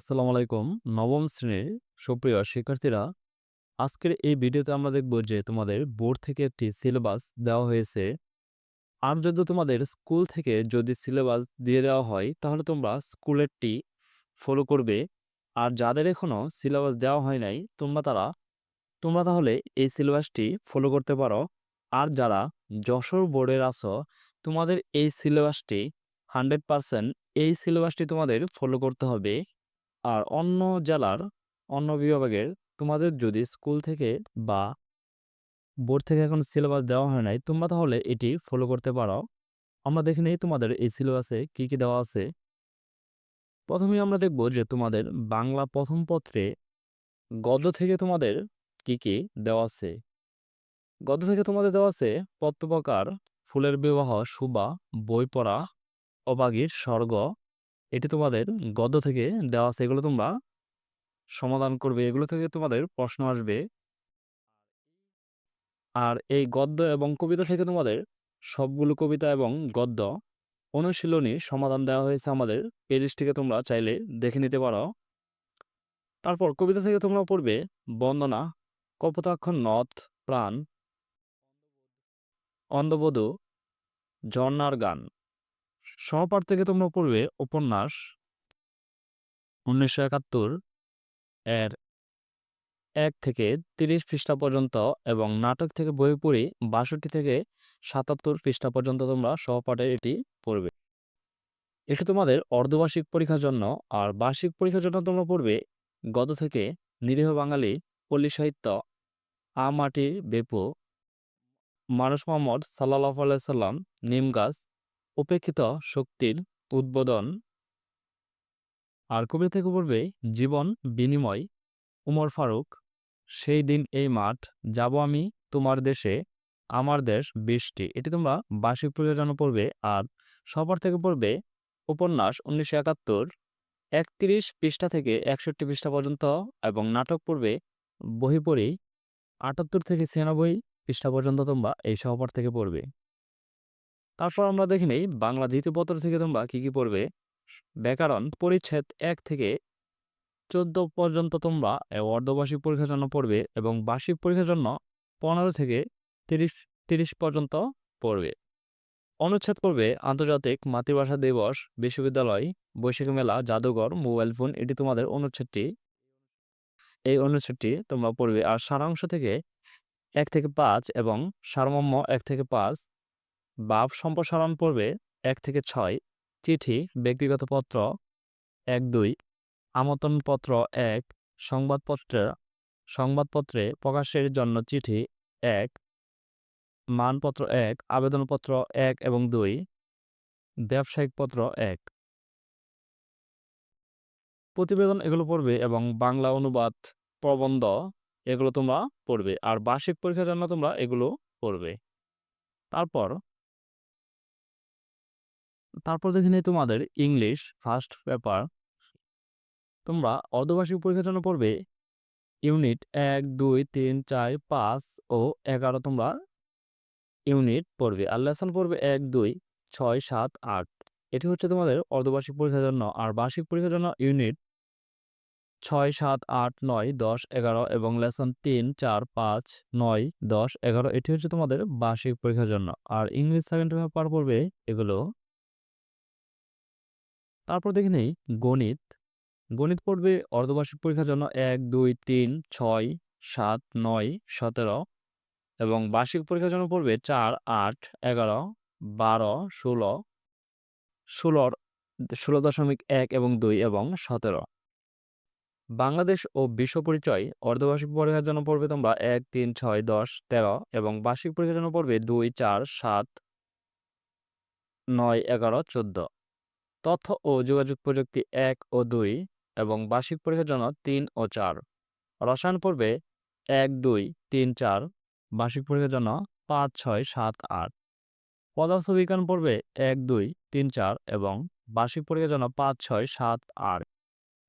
আসসালামু আলাইকুম। নবম শ্রেণির সুপ্রিয় শিক্ষার্থীরা, আজকের এই ভিডিওতে আমরা দেখব যে তোমাদের বোর্ড থেকে একটি সিলেবাস দেওয়া হয়েছে। আর যদি তোমাদের স্কুল থেকে যদি সিলেবাস দিয়ে দেওয়া হয়, তাহলে তোমরা স্কুলেরটি ফলো করবে। আর যাদের এখনও সিলেবাস দেওয়া হয় নাই, তোমরা তারা তোমরা তাহলে এই সিলেবাসটি ফলো করতে পারো। আর যারা যশোর বোর্ডের আছো, তোমাদের এই সিলেবাসটি 100% এই সিলেবাসটি তোমাদের ফলো করতে হবে। আর অন্য জেলার, অন্য বিভাগের তোমাদের যদি স্কুল থেকে বা বোর্ড থেকে এখন সিলেবাস দেওয়া হয় নাই, তোমরা তাহলে এটি ফলো করতে পারো। আমরা দেখে নেই তোমাদের এই সিলেবাসে কি, কি দেওয়া আছে। প্রথমেই আমরা দেখব যে তোমাদের বাংলা প্রথম পত্রে গদ্য থেকে তোমাদের কি, কি দেওয়া আছে। গদ্য থেকে তোমাদের দেওয়া আছে পত্রপ্রকার, ফুলের বিবাহ, সুবা, বই পড়া, অবাগীর স্বর্গ। এটি তোমাদের গদ্য থেকে দেওয়া আছে। এগুলো তোমরা সমাধান করবে। এগুলো থেকে তোমাদের প্রশ্ন আসবে। আর এই গদ্য এবং কবিতা থেকে তোমাদের সবগুলো কবিতা এবং গদ্য অনুশীলনী সমাধান দেওয়া হয়েছে আমাদের পেজটিকে তোমরা চাইলে দেখে নিতে পারো। তারপর কবিতা থেকে তোমরা পড়বে বন্দনা, কপোতাক্ষ নথ, প্রাণ, অন্ধবধূ, ঝর্ণার গান। সহপাঠ থেকে তোমরা পড়বে উপন্যাস উনিশশো একাত্তর এর এক থেকে তিরিশ পৃষ্ঠা পর্যন্ত এবং নাটক থেকে বই পড়ি বাষট্টি থেকে সাতাত্তর পৃষ্ঠা পর্যন্ত তোমরা সহপাঠে এটি পড়বে। এটি তোমাদের অর্ধবার্ষিক পরীক্ষার জন্য আর বার্ষিক পরীক্ষার জন্য তোমরা পড়বে গত থেকে নিরীহ বাঙালি পল্লী সাহিত্য আ মাটি বেপু মানুষ মোহাম্মদ সাল্লাহ সাল্লাম, নিম গাছ উপেক্ষিত শক্তির উদ্বোধন। আর কবিতা থেকে পড়বে জীবন, বিনিময়, উমর ফারুক, সেই দিন এই মাঠ, যাব আমি তোমার দেশে, আমার দেশ বৃষ্টি। এটি তোমরা বার্ষিক পরীক্ষার জন্য পড়বে আর সবার থেকে পড়বে উপন্যাস উনিশশো একাত্তর, একত্রিশ পৃষ্ঠা থেকে একষট্টি পৃষ্ঠা পর্যন্ত এবং নাটক পড়বে বহি পড়ি আটাত্তর থেকে ছিয়ানব্বই পৃষ্ঠা পর্যন্ত তোমরা এই সহপাঠ থেকে পড়বে। তারপর আমরা দেখে নেই বাংলা দ্বিতীয় পত্র থেকে তোমরা কি কি পড়বে। ব্যাকরণ, পরিচ্ছেদ এক থেকে চোদ্দ পর্যন্ত তোমরা অর্ধবার্ষিক পরীক্ষার জন্য পড়বে এবং বার্ষিক পরীক্ষার জন্য পনেরো থেকে তিরিশ তিরিশ পর্যন্ত পড়বে। অনুচ্ছেদ পড়বে আন্তর্জাতিক মাতৃভাষা দিবস, বিশ্ববিদ্যালয় বৈশাখী মেলা, জাদুঘর, মোবাইল ফোন, এটি তোমাদের অনুচ্ছেদটি। এই অনুচ্ছেদটি তোমরা পড়বে আর সারাংশ থেকে এক থেকে পাঁচ এবং সারমর্ম এক থেকে পাঁচ বাপ সম্প্রসারণ পড়বে এক থেকে ছয়, চিঠি, ব্যক্তিগত পত্র এক দুই, আমন্ত্রণপত্র এক সংবাদপত্র সংবাদপত্রে প্রকাশের জন্য চিঠি এক, মানপত্র এক, আবেদনপত্র এক এবং দুই, ব্যবসায়িক পত্র এক। প্রতিবেদন এগুলো পড়বে এবং বাংলা অনুবাদ প্রবন্ধ এগুলো তোমরা পড়বে, আর বার্ষিক পরীক্ষার জন্য তোমরা এগুলো পড়বে। তারপর তারপর দেখে নিই তোমাদের ইংলিশ ফার্স্ট পেপার তোমরা অর্ধবার্ষিক পরীক্ষার জন্য পড়বে ইউনিট এক, দুই, তিন, চার, পাঁচ ও এগারো তোমরা ইউনিট পড়বে। আর লেসন পড়বে এক, দুই, ছয়, সাত, আট। এটি হচ্ছে তোমাদের অর্ধবার্ষিক পরীক্ষার জন্য। আর বার্ষিক পরীক্ষার জন্য ইউনিট ছয়, সাত, আট, নয়, দশ, এগারো এবং লেসন তিন, চার, পাঁচ, নয়, দশ, এগারো এটি হচ্ছে তোমাদের বার্ষিক পরীক্ষার জন্য। আর ইংলিশ সেকেন্ড পেপার পড়বে এগুলো তারপর দেখে নেই, গণিত। গণিত পড়বে অর্ধবার্ষিক পরীক্ষার জন্য এক, দুই, তিন, ছয়, সাত, নয়, সতেরো এবং বার্ষিক পরীক্ষার জন্য পড়বে চার, আট, এগারো, বারো, ষোলো, ষোলোর ষোলো দশমিক এক এবং দুই এবং সতেরো। বাংলাদেশ ও বিশ্ব পরিচয় অর্ধবার্ষিক পরীক্ষার জন্য পড়বে তোমরা এক, তিন, ছয়, দশ, তেরো এবং বার্ষিক পরীক্ষার জন্য পড়বে দুই, চার, সাত, নয়, এগারো, চোদ্দ। তথ্য ও যোগাযোগ প্রযুক্তি এক ও দুই এবং বার্ষিক পরীক্ষার জন্য তিন ও চার। রসায়ন পড়বে এক, দুই, তিন, চার, বার্ষিক পরীক্ষার জন্য পাঁচ, ছয়, সাত, আট। পদার্থবিজ্ঞান পড়বে এক, দুই, তিন, চার এবং বার্ষিক পরীক্ষার জন্য পাঁচ, ছয়, সাত, আট।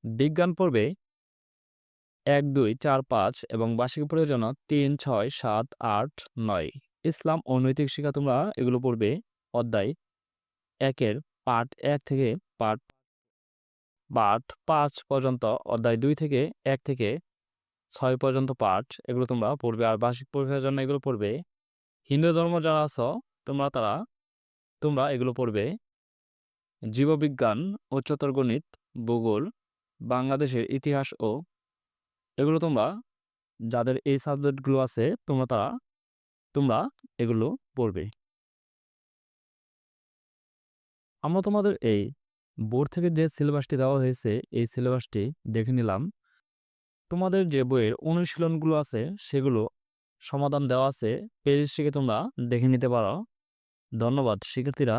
বিজ্ঞান পড়বে এক, দুই, চার, পাঁচ এবং বার্ষিক পরীক্ষার জন্য তিন, ছয়, সাত, আট, নয়। ইসলাম ও নৈতিক শিক্ষা তোমরা এগুলো পড়বে। অধ্যায় একের পাঠ এক থেকে পাঠ পাঠ পাঁচ পর্যন্ত, অধ্যায় দুই থেকে এক থেকে ছয় পর্যন্ত পাঠ এগুলো তোমরা পড়বে। আর বার্ষিক পরীক্ষার জন্য এগুলো পড়বে। হিন্দু ধর্ম যারা আছো, তোমরা তারা, তোমরা এগুলো পড়বে। জীববিজ্ঞান উচ্চতর গণিত ভূগোল, বাংলাদেশের ইতিহাস ও এগুলো তোমরা, যাদের এই সাবজেক্টগুলো আছে, তোমরা তারা, তোমরা এগুলো পড়বে। আমরা তোমাদের এই বোর্ড থেকে যে সিলেবাসটি দেওয়া হয়েছে, এই সিলেবাসটি দেখে নিলাম। তোমাদের যে বইয়ের অনুশীলনগুলো আছে, সেগুলো সমাধান দেওয়া আছে। পেজ থেকে তোমরা দেখে নিতে পারো। ধন্যবাদ, শিক্ষার্থীরা।